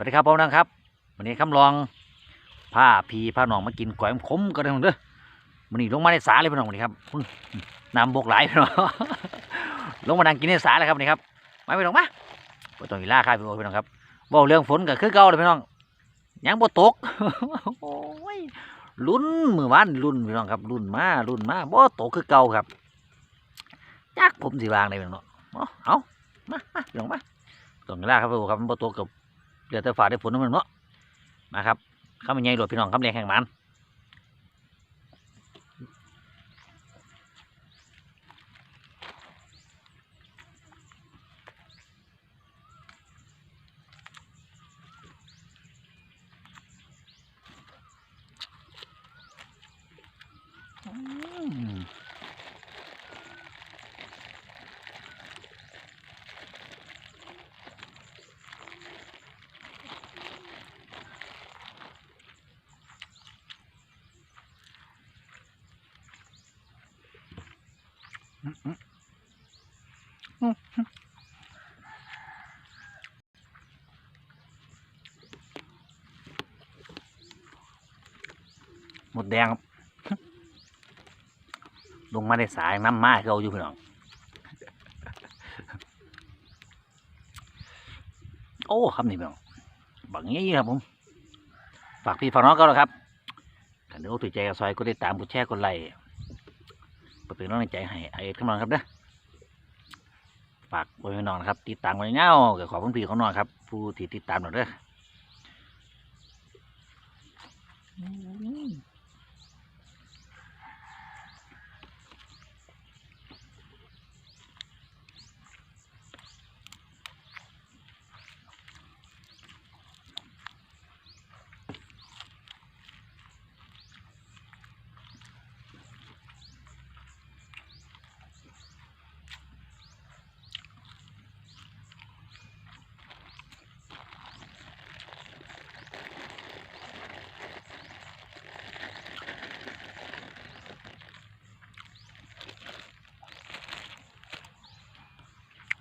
วัสดีครับพ่อนะครับ วันนี้คำลองผ้าพีผ้าหนองมากินก๋วยขมก็ได้หมดเด้อวันนี้ลงมาในสาเลยพี่น้องวันนี้ครับน้ำบกไหลายพี่น้องลงมานั่งกินในสาเลยครับวันนี้ครับมาพี่น้องมาบ่ต้องอีล่าค่ายพี่น้องพี่น้องครับบอกเรื่องฝนก็คือเก่าเลยพี่น้องยังบ่ตกโอ้ยลุ้นมือวานลุ้นพี่น้องครับลุ้นมาลุ้นมาบ่ตกคือเก่าครับจักผมสิวางได้พี่น้องเอาเอามามาพี่น้องมาต้องอีล่าครับพี่น้องครับบ่ตกกับ เดือดแต่ฝ่าได้ฝนนั่นมันเนาะมาครับข้ามันใหญ่โดดพี่น้องข้ามแรงแข่งมัน หมดแดงครับ ลงมาได้สายน้ำมาเขาอยู่พี่น้อง โอ้ครับนี่พี่น้องบังนี้ครับผม ฝากพี่ฝากน้องก็แล้วครับกันเดี๋ยวถือใจกับซอยก็ได้ตามกดแชร์กดไลค์ เพื่อเป็นกำลังใจให้ไอ้ขึ้นมาครับเด้อฝากไว้พี่น้องนะครับ ติดตามไว้เงากับขอบคุณพี่ของน้องครับ ผู้ที่ติดตามหน่อยเด้อ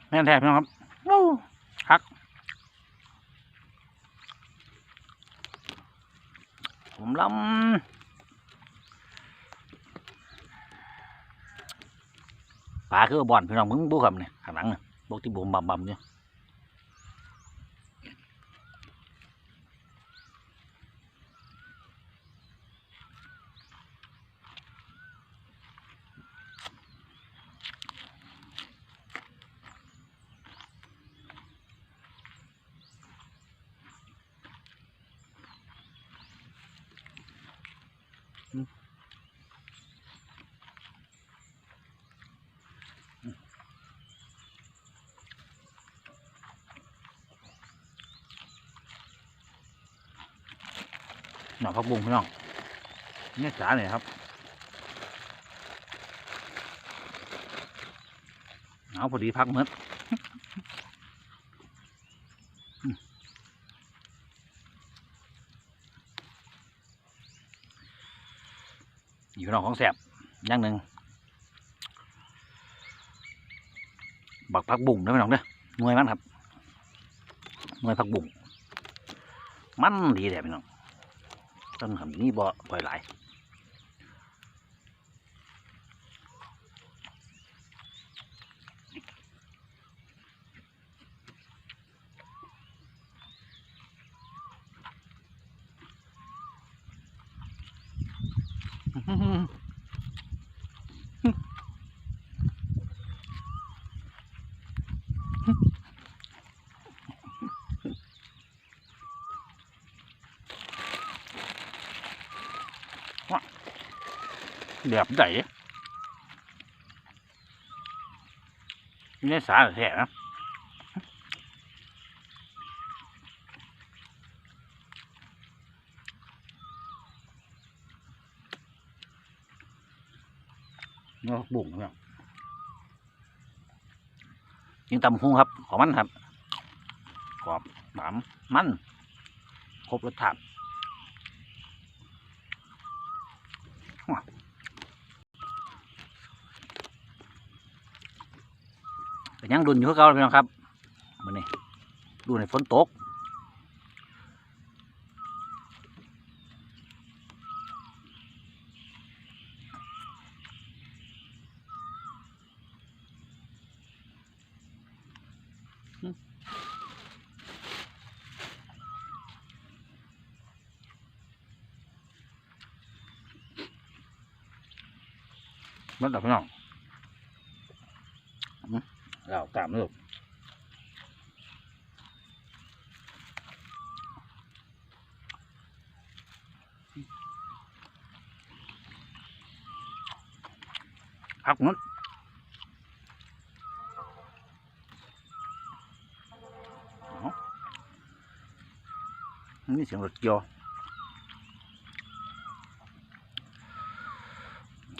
แม่นแทบพี่น้องครับวู้ฮักผมลำปลาคือบ่อนพี่น้องมึงบุกคำเนี่ยข้างหลังเนี่ยบุกที่บุมบำบำเนี่ย พักบุ้งพี่น้องเนี่ยจ๋าเลยครับเอาพอดีพักเมื่ออยู่นอกของแสบอย่างหนึ่งบักพักบุ่งได้ไหมน้องเด้อหน่วยมันครับหน่วยพักบุ่งมันดีแท้พี่น้อง ต้นหันนี่บ่อปล่อยไหล แบบไหนนี่สาแท้นะเนื้อบุ่งครับยิงตำหุ้งครับ ของมันครับกรอบหนามมัน ครบรสชาติ ก็ยังดุนอยู่เก่าพี่น้องครับมื้อนี้ดูในฝนตกมันดับพี่ล้อง ตามเลยพักมันเอานี่เสียงรถเกี่ยว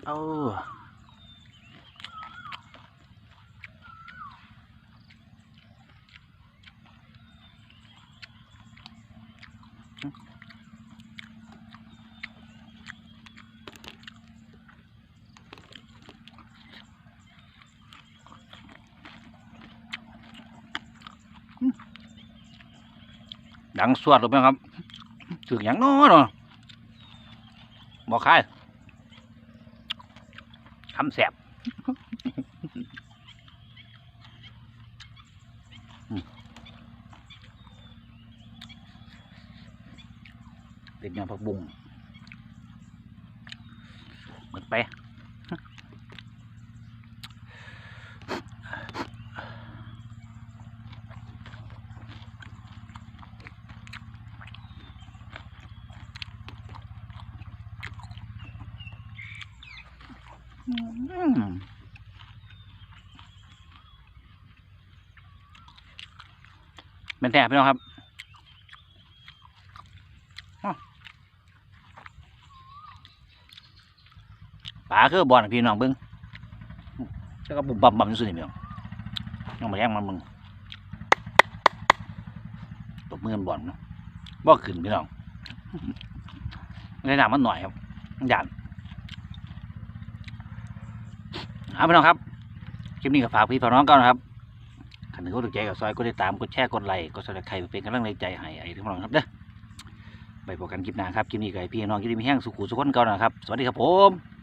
เออ ดังสวดหรือเปล่าครับถึงอย่างน้อเนาะบอกใครคำแสบ อืมเป็นยางผักบุ้งหมดไปเป็นแท้พี่น้องครับอ้าว ปลาคือบอลพี่น้องเบิ้งแล้วก็บุบบับบับสุดนี่พี่น้องยังมาแย่งมันมึงตบมือกันบอลเนาะบ่ขึ้นพี่น้องในน้ำมันหน่อยครับมันหยาดเอาพี่น้องครับคลิปนี้ก็ฝากพี่ฝากน้องก่อนนะครับขันถึงเขาถูกใจกับซอยก็ได้ตามกดแชร์กดไลค์กดซับสไครป์เป็นกำลังใจให้ไอ้ทุกคนครับเด้อไปพบกันคลิปหน้าครับคลิปนี้ก็ให้พี่น้องคลิปนี้มีแห้งสุขุสุขคนเก่านะครับ สวัสดีครับผม